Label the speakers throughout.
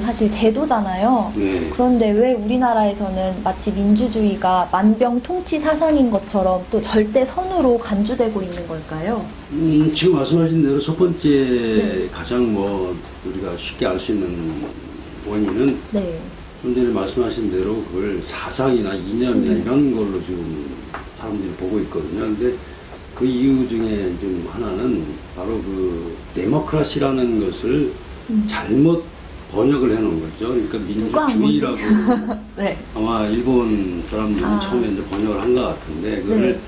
Speaker 1: 사실 제도잖아요.
Speaker 2: 네.
Speaker 1: 그런데 왜 우리나라에서는 마치 민주주의가 만병통치 사상인 것처럼 또 절대 선으로 간주되고 있는 걸까요?
Speaker 2: 음, 지금 말씀하신 대로 첫 번째
Speaker 1: 네.
Speaker 2: 가장 뭐 우리가 쉽게 알 수 있는 원인은
Speaker 1: 네.
Speaker 2: 좀 전에 말씀하신 대로 그걸 사상이나 이념이나
Speaker 1: 음.
Speaker 2: 이런 걸로 지금 사람들이 보고 있거든요. 근데 그 이유 중에 좀 하나는 바로 그 데모크라시라는 것을
Speaker 1: 음. 잘못
Speaker 2: 번역을 해놓은 거죠. 그러니까 민주주의라고
Speaker 1: 네.
Speaker 2: 아마 일본 사람들이
Speaker 1: 아.
Speaker 2: 처음에 이제 번역을 한 것 같은데 그거를
Speaker 1: 네.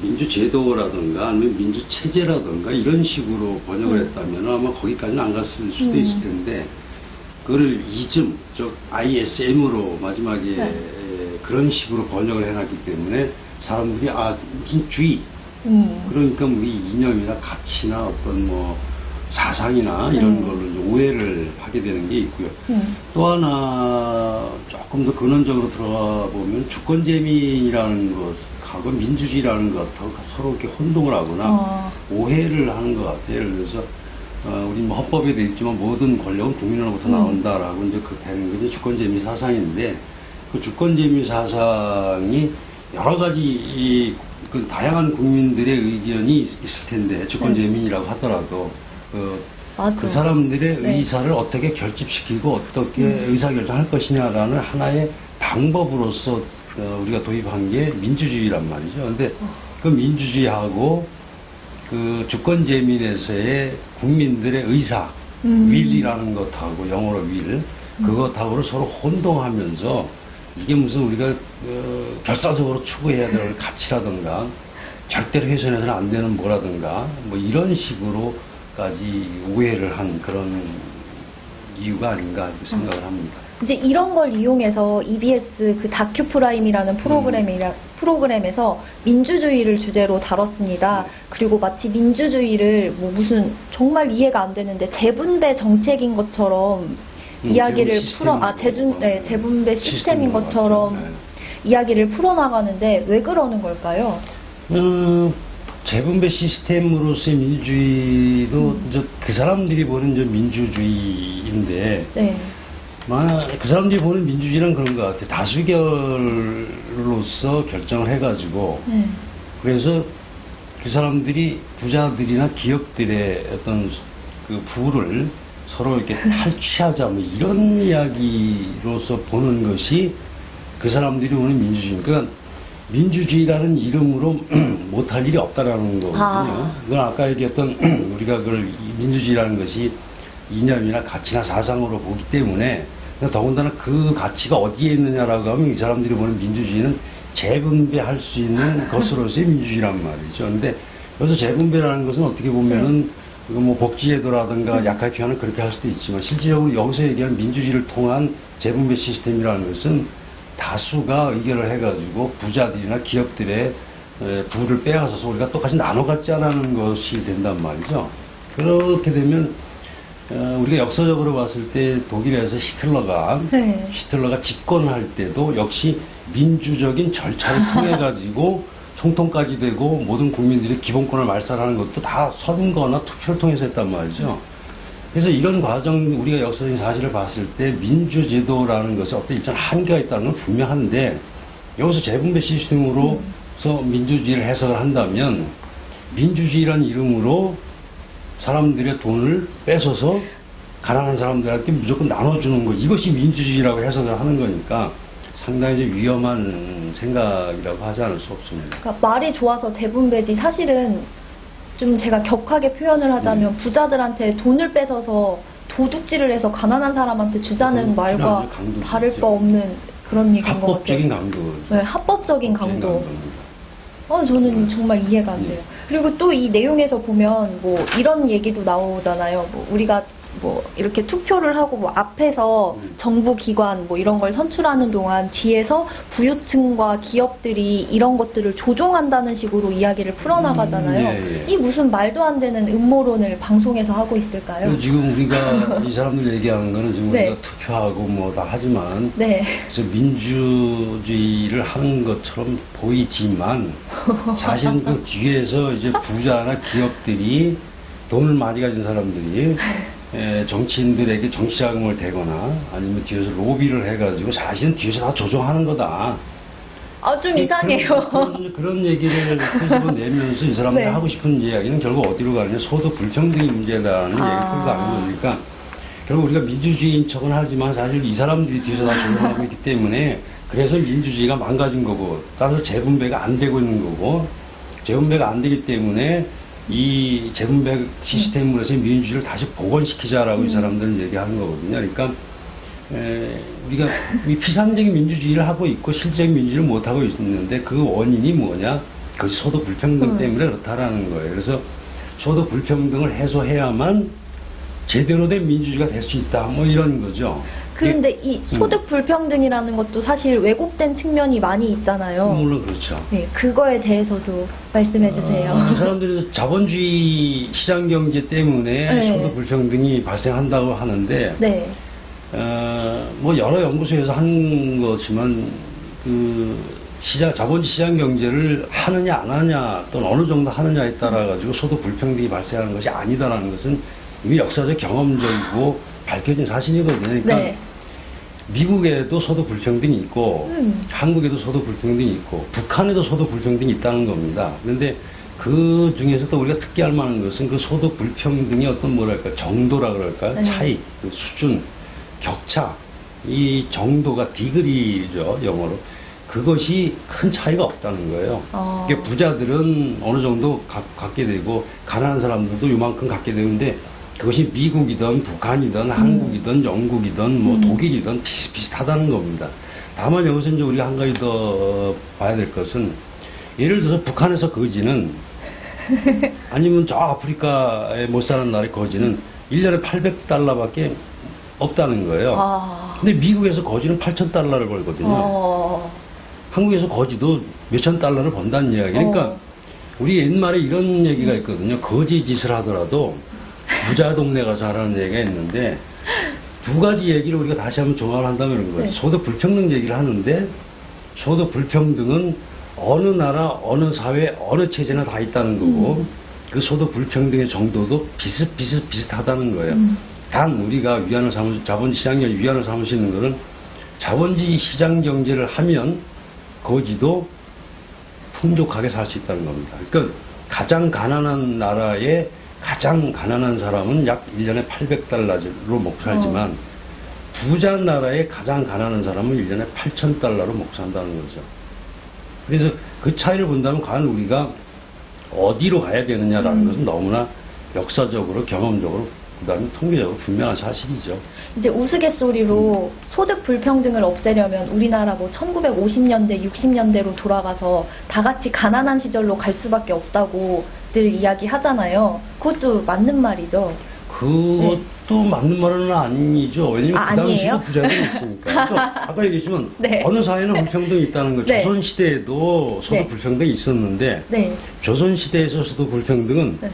Speaker 2: 민주제도라든가 아니면 민주체제라든가 이런 식으로 번역을
Speaker 1: 음.
Speaker 2: 했다면 아마 거기까지는 안 갔을 수도
Speaker 1: 음.
Speaker 2: 있을 텐데 그거를 이즘, 즉 ISM으로 마지막에
Speaker 1: 네.
Speaker 2: 그런 식으로 번역을 해놨기 때문에 사람들이 아 무슨 주의
Speaker 1: 음.
Speaker 2: 그러니까 우리 이념이나 가치나 어떤 뭐 사상이나 이런
Speaker 1: 네.
Speaker 2: 걸로 오해를 하게 되는 게 있고요.
Speaker 1: 음.
Speaker 2: 또 하나 조금 더 근원적으로 들어가 보면 주권재민이라는 것하고 민주주의라는 것하고 서로 이렇게 혼동을 하거나
Speaker 1: 어.
Speaker 2: 오해를 하는 것 같아요. 예를 들어서 어, 우리 뭐 헌법에 되어 있지만 모든 권력은 국민으로부터
Speaker 1: 음.
Speaker 2: 나온다라고 이제 그 되는 게 주권재민 사상인데 그 주권재민 사상이 여러 가지 이, 그 다양한 국민들의 의견이 있을 텐데 주권재민이라고 하더라도 그. 그 사람들의
Speaker 1: 네.
Speaker 2: 의사를 어떻게 결집시키고 어떻게
Speaker 1: 음.
Speaker 2: 의사결정할 것이냐라는 하나의 방법으로서 어, 우리가 도입한 게 민주주의란 말이죠. 근데
Speaker 1: 어.
Speaker 2: 그 민주주의하고 그 주권재민에서의 국민들의 의사,
Speaker 1: 음.
Speaker 2: 윌이라는 것하고 영어로 윌, 그것하고를 서로 혼동하면서 이게 무슨 우리가 어, 결사적으로 추구해야 될 가치라든가 절대로 훼손해서는 안 되는 뭐라든가 뭐 이런 식으로 까지 오해를 한 그런 이유가 아닌가 생각을 합니다.
Speaker 1: 이제 이런 걸 이용해서 EBS 그 다큐 프라임이라는 프로그램이라 프로그램에서 민주주의를 주제로 다뤘습니다. 그리고 마치 민주주의를 뭐 무슨 정말 이해가 안 되는데 재분배 정책인 것처럼
Speaker 2: 음,
Speaker 1: 이야기를 풀어 아 재준
Speaker 2: 거.
Speaker 1: 네, 재분배 시스템인
Speaker 2: 것
Speaker 1: 것처럼
Speaker 2: 같아요.
Speaker 1: 이야기를 풀어 나가는데 왜 그러는 걸까요?
Speaker 2: 어, 재분배 시스템으로서의 민주주의도 이제 그 사람들이 보는 이제 민주주의인데
Speaker 1: 네.
Speaker 2: 만약 그 사람들이 보는 민주주의는 그런 것 같아요. 다수결로서 결정을 해가지고
Speaker 1: 네.
Speaker 2: 그래서 그 사람들이 부자들이나 기업들의 어떤 그 부를 서로 이렇게 탈취하자 뭐 이런 이야기로서 보는 것이 그 사람들이 보는 민주주의. 그러니까 민주주의라는 이름으로 못할 일이 없다라는 거거든요.
Speaker 1: 아.
Speaker 2: 그건 아까 얘기했던 우리가 그걸 이 민주주의라는 것이 이념이나 가치나 사상으로 보기 때문에 더군다나 그 가치가 어디에 있느냐라고 하면 이 사람들이 보는 민주주의는 재분배할 수 있는 것으로서의 민주주의란 말이죠. 근데 여기서 재분배라는 것은 어떻게 보면은 이거 뭐 복지제도라든가 약하게 표현은 그렇게 할 수도 있지만 실질적으로 여기서 얘기하는 민주주의를 통한 재분배 시스템이라는 것은 다수가 의결을 해가지고 부자들이나 기업들의 에, 부를 빼앗아서 우리가 똑같이 나눠 갖자라는 것이 된단 말이죠. 그렇게 되면 어, 우리가 역사적으로 봤을 때 독일에서 히틀러가
Speaker 1: 네.
Speaker 2: 히틀러가 집권할 때도 역시 민주적인 절차를 통해 가지고 총통까지 되고 모든 국민들이 기본권을 말살하는 것도 다 선거나 투표를 통해서 했단 말이죠. 그래서 이런 과정 우리가 역사적인 사실을 봤을 때 민주제도라는 것에 어떤 일정 한계가 있다는 건 분명한데 여기서 재분배 시스템으로서 민주주의를 해석을 한다면 민주주의란 이름으로 사람들의 돈을 뺏어서 가난한 사람들한테 무조건 나눠주는 거 이것이 민주주의라고 해석을 하는 거니까 상당히 좀 위험한 생각이라고 하지 않을 수 없습니다.
Speaker 1: 그러니까 말이 좋아서 재분배지 사실은 좀 제가 격하게 표현을
Speaker 2: 네.
Speaker 1: 하자면 부자들한테 돈을 뺏어서 도둑질을 해서 가난한 사람한테 주자는 말과. 다를 바 없는 그런 얘기인 것 같아요.
Speaker 2: 합법적인 강도.
Speaker 1: 네, 합법적인 강도. 어, 저는 정말 이해가 안 돼요.
Speaker 2: 네.
Speaker 1: 그리고 또 이 내용에서 보면 뭐 이런 얘기도 나오잖아요. 뭐 우리가 뭐 이렇게 투표를 하고 뭐 앞에서
Speaker 2: 음.
Speaker 1: 정부 기관 뭐 이런 걸 선출하는 동안 뒤에서 부유층과 기업들이 이런 것들을 조종한다는 식으로 이야기를 풀어나가잖아요.
Speaker 2: 음, 예, 예.
Speaker 1: 이 무슨 말도 안 되는 음모론을 방송에서 하고 있을까요?
Speaker 2: 지금 우리가 이 사람들 얘기하는 거는 지금
Speaker 1: 네.
Speaker 2: 우리가 투표하고 뭐 다 하지만
Speaker 1: 네.
Speaker 2: 그래서 민주주의를 하는 것처럼 보이지만 사실 그 뒤에서 이제 부자나 기업들이 돈을 많이 가진 사람들이 에, 정치인들에게 정치 자금을 대거나 아니면 뒤에서 로비를 해가지고 사실은 뒤에서 다 조종하는 거다.
Speaker 1: 아, 좀 이상해요.
Speaker 2: 그런, 얘기를 끄집어내면서 이 사람들이
Speaker 1: 네.
Speaker 2: 하고 싶은 이야기는 결국 어디로 가느냐 소득 불평등이 문제다라는
Speaker 1: 아.
Speaker 2: 얘기를 끌고 가는 거니까 결국 우리가 민주주의인 척은 하지만 사실 이 사람들이 뒤에서 다 조종하고 있기 때문에 그래서 민주주의가 망가진 거고 따라서 재분배가 안 되고 있는 거고 재분배가 안 되기 때문에 이 재분배 시스템으로서 민주주의를 다시 복원시키자라고 이 사람들은 얘기하는 거거든요. 그러니까 에, 우리가 이 피상적인 민주주의를 하고 있고 실제적인 민주주의를 못 하고 있는데 그 원인이 뭐냐? 그것이 소득 불평등
Speaker 1: 음.
Speaker 2: 때문에 그렇다라는 거예요. 그래서 소득 불평등을 해소해야만 제대로 된 민주주의가 될 수 있다. 뭐 이런 거죠.
Speaker 1: 그런데 이 소득 불평등이라는 것도 사실 왜곡된 측면이 많이
Speaker 2: 예,
Speaker 1: 있잖아요.
Speaker 2: 물론 그렇죠.
Speaker 1: 네, 그거에 대해서도 말씀해 주세요.
Speaker 2: 아, 이 사람들이 자본주의 시장 경제 때문에
Speaker 1: 네.
Speaker 2: 소득 불평등이 발생한다고 하는데
Speaker 1: 네.
Speaker 2: 어, 뭐 여러 연구소에서 한 거지만 그 시장 자본 시장 경제를 하느냐 안 하느냐 또는 어느 정도 하느냐에 따라 가지고 소득 불평등이 발생하는 것이 아니다라는 것은 이미 역사적 경험적이고 밝혀진 사실이거든요. 그러니까
Speaker 1: 네.
Speaker 2: 미국에도 소득 불평등이 있고
Speaker 1: 음.
Speaker 2: 한국에도 소득 불평등이 있고 북한에도 소득 불평등이 있다는 겁니다. 그런데 그 중에서 또 우리가 특기할 만한 것은 그 소득 불평등의 어떤 뭐랄까 정도라 그럴까
Speaker 1: 네.
Speaker 2: 차이, 그 수준, 격차 이 정도가 디그리죠 영어로 그것이 큰 차이가 없다는 거예요.
Speaker 1: 어.
Speaker 2: 이게 부자들은 어느 정도 가- 갖게 되고 가난한 사람들도 요만큼 갖게 되는데 그것이 미국이든 북한이든 한국이든 영국이든 뭐 독일이든 비슷비슷하다는 겁니다. 다만 여기서 이제 우리가 한 가지 더 봐야 될 것은 예를 들어서 북한에서 거지는 아니면 저 아프리카에 못 사는 나라의 거지는 1년에 800달러밖에 없다는 거예요.
Speaker 1: 아.
Speaker 2: 근데 미국에서 거지는 8,000달러를 벌거든요.
Speaker 1: 어.
Speaker 2: 한국에서 거지도 몇천 달러를 번다는 이야기. 그러니까
Speaker 1: 어.
Speaker 2: 우리 옛말에 이런 얘기가 있거든요. 거지 짓을 하더라도 부자 동네 가서 하라는 얘기가 있는데 두 가지 얘기를 우리가 다시 한번 종합을 한다면 거예요.
Speaker 1: 네.
Speaker 2: 소득 불평등 얘기를 하는데 소득 불평등은 어느 나라, 어느 사회, 어느 체제나 다 있다는 거고 그 소득 불평등의 정도도 비슷 비슷 비슷하다는 거예요. 단 우리가 위안을 삼을 자본시장을 위안을 삼을 수 있는 거는 자본주의 시장 경제를 하면 거지도 풍족하게 살 수 있다는 겁니다. 그러니까 가장 가난한 나라의 가장 가난한 사람은 약 1년에 800달러로 먹고 살지만 부자 나라의 가장 가난한 사람은 1년에 8,000달러로 먹고 산다는 거죠. 그래서 그 차이를 본다면 과연 우리가 어디로 가야 되느냐라는 것은 너무나 역사적으로 경험적으로 그다음에 통계적으로 분명한 사실이죠.
Speaker 1: 이제 우스갯소리로
Speaker 2: 음.
Speaker 1: 소득 불평등을 없애려면 우리나라 뭐 1950년대, 60년대로 돌아가서 다 같이 가난한 시절로 갈 수밖에 없다고 늘 이야기 하잖아요. 그것도 맞는 말이죠.
Speaker 2: 그것도 맞는 말은 아니죠. 왜냐면
Speaker 1: 아,
Speaker 2: 그 당시에도? 부자들이 있으니까. 또 아까 얘기했지만
Speaker 1: 네.
Speaker 2: 어느 사회는 불평등이 있다는 거.
Speaker 1: 네.
Speaker 2: 조선 시대에도 소득
Speaker 1: 네.
Speaker 2: 불평등이 있었는데
Speaker 1: 네.
Speaker 2: 조선 시대에서 소득 불평등은
Speaker 1: 네.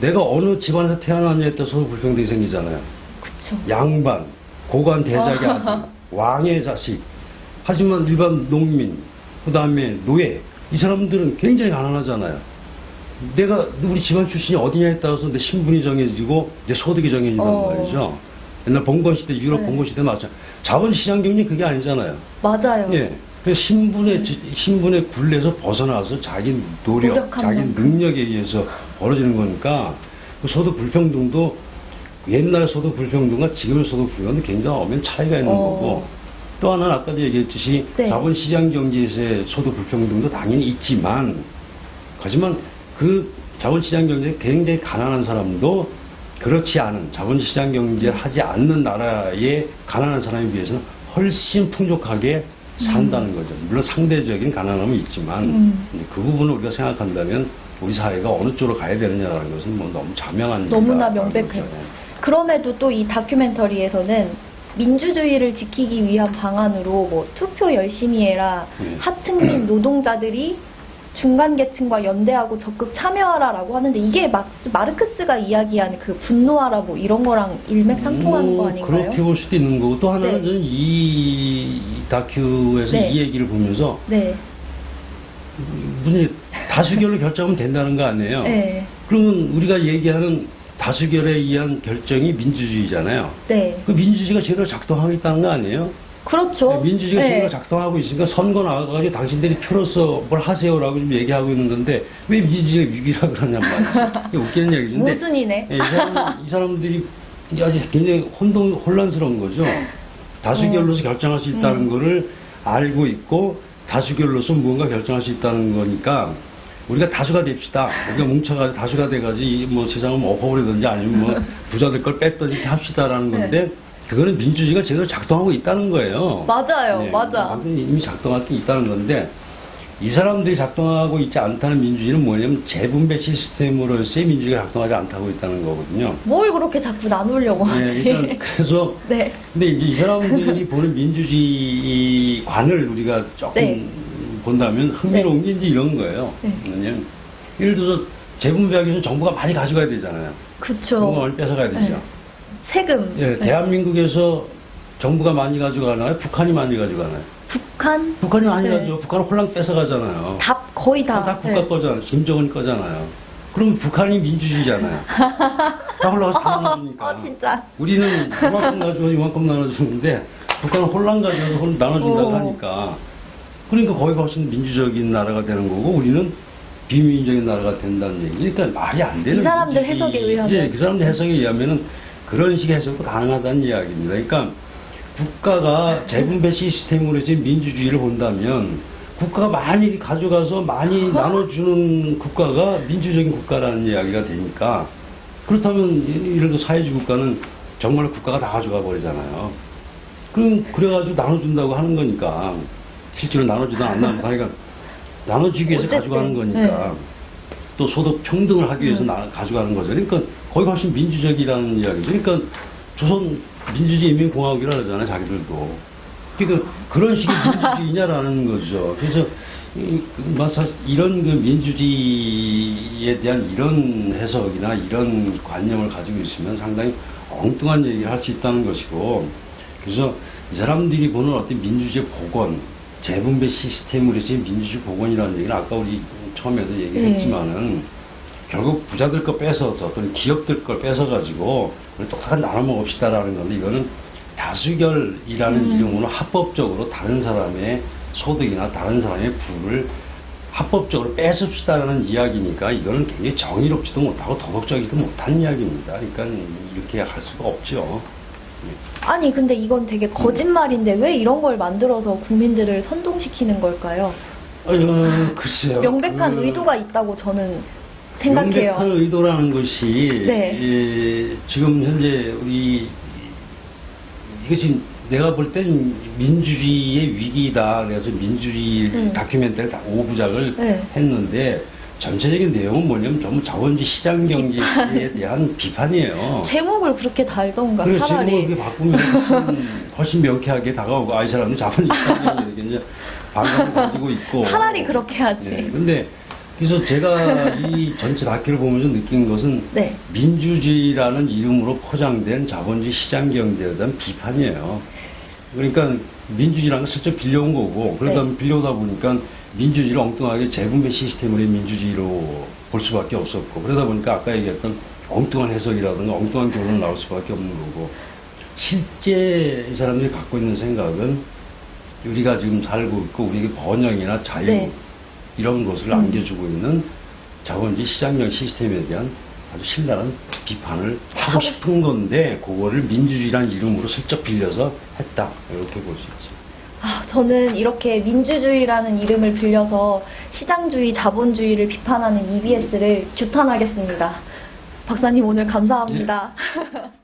Speaker 2: 내가 어느 집안에서 태어났냐에 따라 소득 불평등이 생기잖아요.
Speaker 1: 그쵸.
Speaker 2: 양반, 고관 대작의 아들, 왕의 자식. 하지만 일반 농민, 그 다음에 노예, 이 사람들은 굉장히 가난하잖아요. 내가 우리 집안 출신이 어디냐에 따라서 내 신분이 정해지고 내 소득이 정해진단
Speaker 1: 어.
Speaker 2: 말이죠. 옛날 봉건 시대, 유럽
Speaker 1: 네.
Speaker 2: 봉건 시대 맞죠. 자본시장 경제 그게 아니잖아요.
Speaker 1: 맞아요.
Speaker 2: 예. 그래서 신분의 지- 신분의 굴레에서 벗어나서 자기 노력, 자기. 능력에 의해서 벌어지는 거니까 그 소득 불평등도 옛날 소득 불평등과 지금의 소득 불평등은 굉장히 엄연 차이가 있는
Speaker 1: 어.
Speaker 2: 거고 또 하나는 아까도 얘기했듯이
Speaker 1: 네.
Speaker 2: 자본시장 경제에서의 소득 불평등도 당연히 있지만 하지만 그 자본시장 경제에 굉장히 가난한 사람도 그렇지 않은 자본시장 경제를 하지 않는 나라의 가난한 사람에 비해서는 훨씬 풍족하게 산다는 거죠. 물론 상대적인 가난함은 있지만
Speaker 1: 음.
Speaker 2: 그 부분을 우리가 생각한다면 우리 사회가 어느 쪽으로 가야 되느냐라는 것은 뭐 너무 자명한
Speaker 1: 너무나 명백해요.
Speaker 2: 거죠.
Speaker 1: 그럼에도 또 이 다큐멘터리에서는 민주주의를 지키기 위한 방안으로 뭐 투표 열심히 해라,
Speaker 2: 네.
Speaker 1: 하층민 노동자들이 중간 계층과 연대하고 적극 참여하라라고 하는데 이게 막스, 마르크스가 이야기하는 그 분노하라 뭐 이런 거랑 일맥상통하는
Speaker 2: 거뭐
Speaker 1: 아닌가요?
Speaker 2: 그렇게 볼 수도 있는 거고 또 하나는
Speaker 1: 네.
Speaker 2: 저는 이 다큐에서
Speaker 1: 네.
Speaker 2: 이 얘기를 보면서
Speaker 1: 네,
Speaker 2: 무슨 다수결로 결정하면 된다는 거 아니에요?
Speaker 1: 네,
Speaker 2: 그러면 우리가 얘기하는 다수결에 의한 결정이 민주주의잖아요.
Speaker 1: 네.
Speaker 2: 그 민주주의가 제대로 작동하고 있다는 거 아니에요?
Speaker 1: 그렇죠.
Speaker 2: 네, 민주주의가
Speaker 1: 네.
Speaker 2: 제대로 작동하고 있으니까 선거 나가가지고 당신들이 표로서 뭘 하세요라고 지금 얘기하고 있는 건데 왜 민주주의가 위기라 그러냔 말이에요. 이게 웃기는 얘기죠. 근데
Speaker 1: 모순이네.
Speaker 2: 예, 이, 사람, 이 사람들이 아주 굉장히 혼동, 혼란스러운 거죠. 다수결로서 결정할 수 있다는 거를 알고 있고 다수결로서 무언가 결정할 수 있다는 거니까 우리가 다수가 됩시다. 우리가 뭉쳐가지고 다수가 돼가지고 이뭐 세상을 뭐 엎어버리든지 아니면 뭐 부자들 걸 뺐든지 합시다라는 건데 그거는 민주주의가 제대로 작동하고 있다는 거예요.
Speaker 1: 맞아요.
Speaker 2: 네,
Speaker 1: 맞아.
Speaker 2: 완전히 이미 작동할 게 있다는 건데 이 사람들이 작동하고 있지 않다는 민주주의는 뭐냐면 재분배 시스템으로서의 민주주의가 작동하지 않다고 있다는 거거든요.
Speaker 1: 뭘 그렇게 자꾸 나누려고
Speaker 2: 네,
Speaker 1: 하지?
Speaker 2: 일단 그래서
Speaker 1: 네.
Speaker 2: 근데 이제 이 사람들이 보는 민주주의 관을 우리가 조금
Speaker 1: 네.
Speaker 2: 본다면 흥미로운 게 이제 이런 거예요.
Speaker 1: 네.
Speaker 2: 왜냐면 예를 들어서 재분배하기 위해서 정부가 많이 가져가야 되잖아요. 정부가 많이 뺏어가야 되죠.
Speaker 1: 네. 세금.
Speaker 2: 예,
Speaker 1: 네.
Speaker 2: 대한민국에서 정부가 많이 가져가나요? 북한이 많이 가져가나요?
Speaker 1: 북한
Speaker 2: 북한이 많이
Speaker 1: 네.
Speaker 2: 가져. 북한은 홀랑 뺏어가잖아요.
Speaker 1: 다 거의 다.
Speaker 2: 다 국가
Speaker 1: 네.
Speaker 2: 거잖아요. 김정은 거잖아요. 그럼 북한이 민주주의잖아요. 다 올라가서 다 나누니까.
Speaker 1: 어, 진짜.
Speaker 2: 우리는 이만큼 가져서 이만큼 나눠주는데 북한은 홀랑 가져서 홀 나눠준다고
Speaker 1: 오.
Speaker 2: 하니까. 그러니까 거기가 훨씬 민주적인 나라가 되는 거고 우리는 비민주적인 나라가 된다는 얘기. 그러니까 말이 안 되는
Speaker 1: 이 사람들. 해석에 의하면.
Speaker 2: 예, 그 사람들 해석에 의하면은 그런 식의 해석도 가능하다는 이야기입니다. 그러니까 국가가 재분배 시스템으로 지금 민주주의를 본다면 국가가 많이 가져가서 많이 나눠주는 국가가 민주적인 국가라는 이야기가 되니까 그렇다면 예- 예를 들어 사회주의 국가는 정말 국가가 다 가져가 버리잖아요. 그럼 그래가지고 나눠준다고 하는 거니까 실제로 나눠주다 안 나눠 그러니까 나눠주기 위해서
Speaker 1: 어쨌든,
Speaker 2: 가져가는 거니까
Speaker 1: 네.
Speaker 2: 또 소득 평등을 하기 위해서 나- 가져가는 거죠. 그러니까 거기가 훨씬 민주적이라는 이야기죠. 그러니까 조선 민주주의 인민공화국이라 그러잖아요, 자기들도. 그러니까 그런 식의 민주주의냐라는 거죠. 그래서 이- 그 마사- 이런 그 민주주의에 대한 이런 해석이나 이런 관념을 가지고 있으면 상당히 엉뚱한 얘기를 할 수 있다는 것이고 그래서 이 사람들이 보는 어떤 민주주의 복원, 재분배 시스템으로 지금 민주주의 복원이라는 얘기는 아까 우리 처음에도 얘기를
Speaker 1: 네.
Speaker 2: 했지만은 결국 부자들 거 뺏어서 또는 기업들 걸 뺏어가지고 우리 똑똑한 나눠 먹읍시다라는 건데 이거는 다수결이라는 이름으로 합법적으로 다른 사람의 소득이나 다른 사람의 부를 합법적으로 뺏읍시다라는 이야기니까 이거는 굉장히 정의롭지도 못하고 도덕적이지도 못한 이야기입니다. 그러니까 이렇게 할 수가 없죠.
Speaker 1: 아니 근데 이건 되게 거짓말인데 왜 이런 걸 만들어서 국민들을 선동시키는 걸까요?
Speaker 2: 아유, 글쎄요.
Speaker 1: 명백한
Speaker 2: 그
Speaker 1: 의도가 있다고 저는 생각해요.
Speaker 2: 명백한 의도라는 것이
Speaker 1: 네.
Speaker 2: 예, 지금 현재 우리 이것이 내가 볼 땐 민주주의의 위기다. 그래서 민주주의
Speaker 1: 음.
Speaker 2: 다큐멘터리를 다 5부작을
Speaker 1: 네.
Speaker 2: 했는데 전체적인 내용은 뭐냐면 전부 자본주의 시장 경제에 대한 비판이에요.
Speaker 1: 제목을 그렇게 달던가
Speaker 2: 그래,
Speaker 1: 차라리.
Speaker 2: 제목을 바꾸면 훨씬, 훨씬 명쾌하게 다가오고, 아, 이 사람은 자본주의 시장 이제 반감을 가지고 있고.
Speaker 1: 차라리 그렇게 하지.
Speaker 2: 네, 근데 그래서 제가 이 전체 다큐를 보면서 느낀 것은
Speaker 1: 네.
Speaker 2: 민주주의라는 이름으로 포장된 자본주의 시장 경제에 대한 비판이에요. 그러니까 민주주의라는 건 슬쩍 빌려온 거고 그러다
Speaker 1: 네.
Speaker 2: 빌려오다 보니까 민주주의를 엉뚱하게 재분배 시스템으로의 민주주의로 볼 수밖에 없었고 그러다 보니까 아까 얘기했던 엉뚱한 해석이라든가 엉뚱한 결론이 나올 수밖에 없는 거고 실제 이 사람들이 갖고 있는 생각은 우리가 지금 살고 있고 우리에게 번영이나 자유
Speaker 1: 네.
Speaker 2: 이런 것을 안겨주고 있는 자본주의 시장형 시스템에 대한 아주 신랄한 비판을
Speaker 1: 하고
Speaker 2: 싶은 건데 그거를 민주주의라는 이름으로 슬쩍 빌려서 했다 이렇게 볼 수 있습니다.
Speaker 1: 아, 저는 이렇게 민주주의라는 이름을 빌려서 시장주의, 자본주의를 비판하는 EBS를 규탄하겠습니다. 박사님 오늘 감사합니다.